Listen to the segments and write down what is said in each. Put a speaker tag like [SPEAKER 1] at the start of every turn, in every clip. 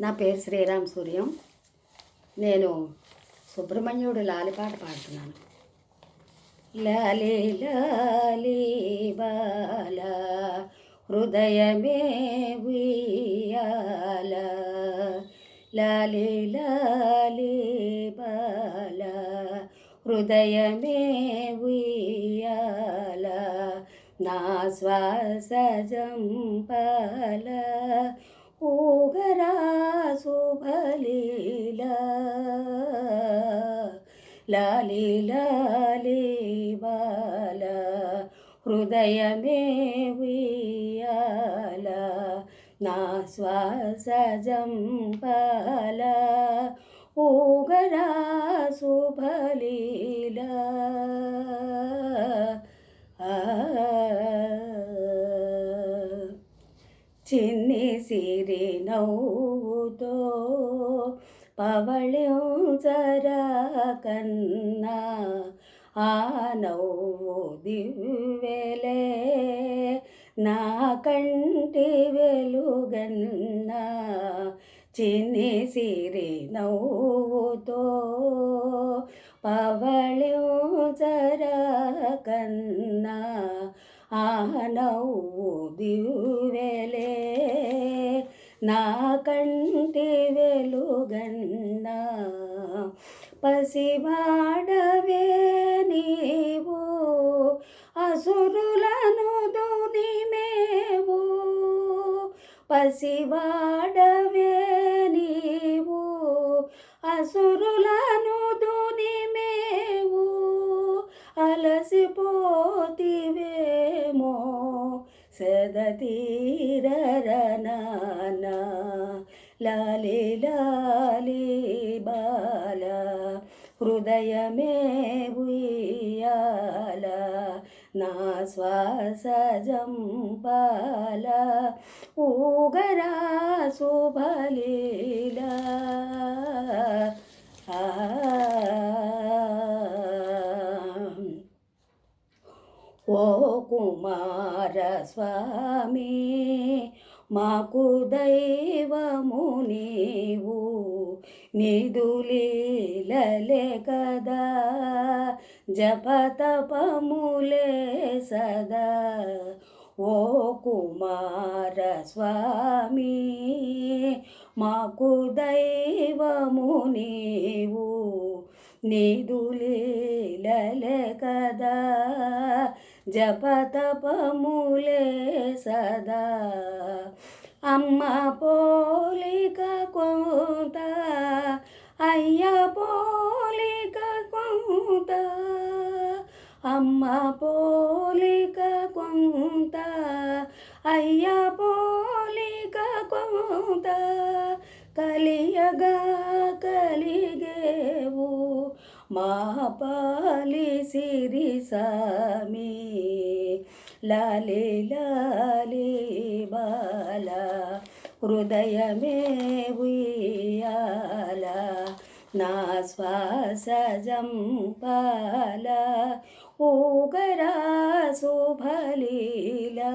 [SPEAKER 1] నా పేరు శ్రీరామ్ సూర్యం. నేను సుబ్రహ్మణ్యుడు లాలిపాట పాడుతున్నాను. లాలి లాలి బాల హృదయమే ఉయ్యాల. లాలి లాలి బాల హృదయమే ఉయ్యాల. నా శ్వాస జంపాల ఊగరా శుభలీలా లాలి లాలి బాల హృదయమే ఉయ్యాల నా శ్వాస జంపల ఊగరా శుభలీలా చిన్ని సిరి నవ్వుతో పవళించరా కన్నా ఆ నవ్వు దివ్వెలే నా కంటి వెలుగన్నా. చిన్ని సిరి నవ్వుతో పవళించరా కన్నా ఆ నవ్వు దివ్వెలే నా కంటి వెలుగన్న పసివాడవే నీవు. అసురులను దునిమేవు. పసివాడవే సదతీరరనానా లాలి లాలి బాల హృదయమే ఉయ్యాల నా శ్వాస జంపాల. ఊగరా శుభలీలా ఓ కుమార స్వామి మాకు దైవము నీవు నిధులీలలే కదా జపతపములే సదా. ఓ కుమార స్వామి మాకు దైవము నీవు నిధులీలలే కదా జపతపములే సదా. అమ్మ పోలిక కొంత అయ్య పోలిక కొంత. అమ్మ పోలిక కొంత అయ్య పోలిక కొంత. కలియగా కలిగేవు. మా పాలి సిరి సామి. లాలి లాలి బాల హృదయమే ఉయ్యాల. నా శ్వాస జంపాల ఊగరా శుభలీలా.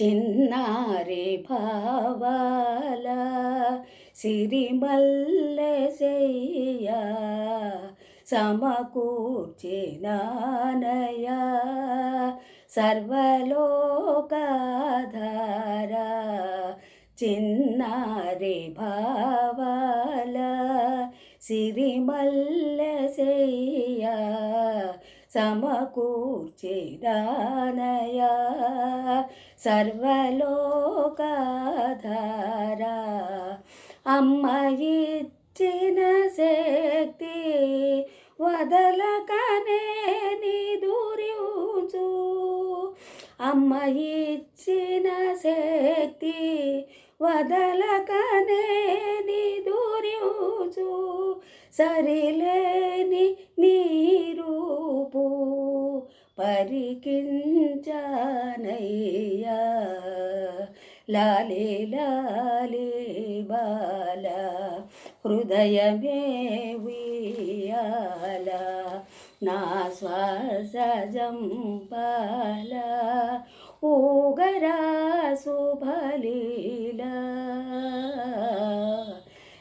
[SPEAKER 1] చిన్నారి భావాల సిరిమల్లె చెయ్య సమకూర్చినానయ సర్వలోకాధార చిన్నారి భావాల సిరిమల్లె చెయ్య సమకూర్చిదానయ. సర్వలోకాధార. అమ్మ ఇచ్చిన శక్తి వదలకనే నిదురించు అమ్మ ఇచ్చిన శక్తి వదలకనే నిదురించు సరిలేని నీరూపు పరికించానయ్యా. లాలే లాలి బాల హృదయమే వియాల నా శ్వాస జంపాల ఊగరా శుభలీలా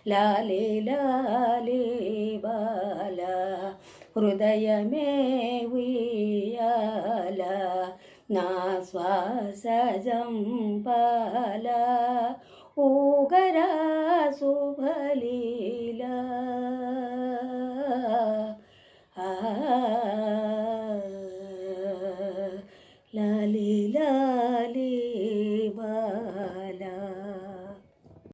[SPEAKER 1] లాలే లాలే బాల హృదయమే ఉయ్యాల నా శ్వాస జంపాల ఊగరా శుభలీలా ఆ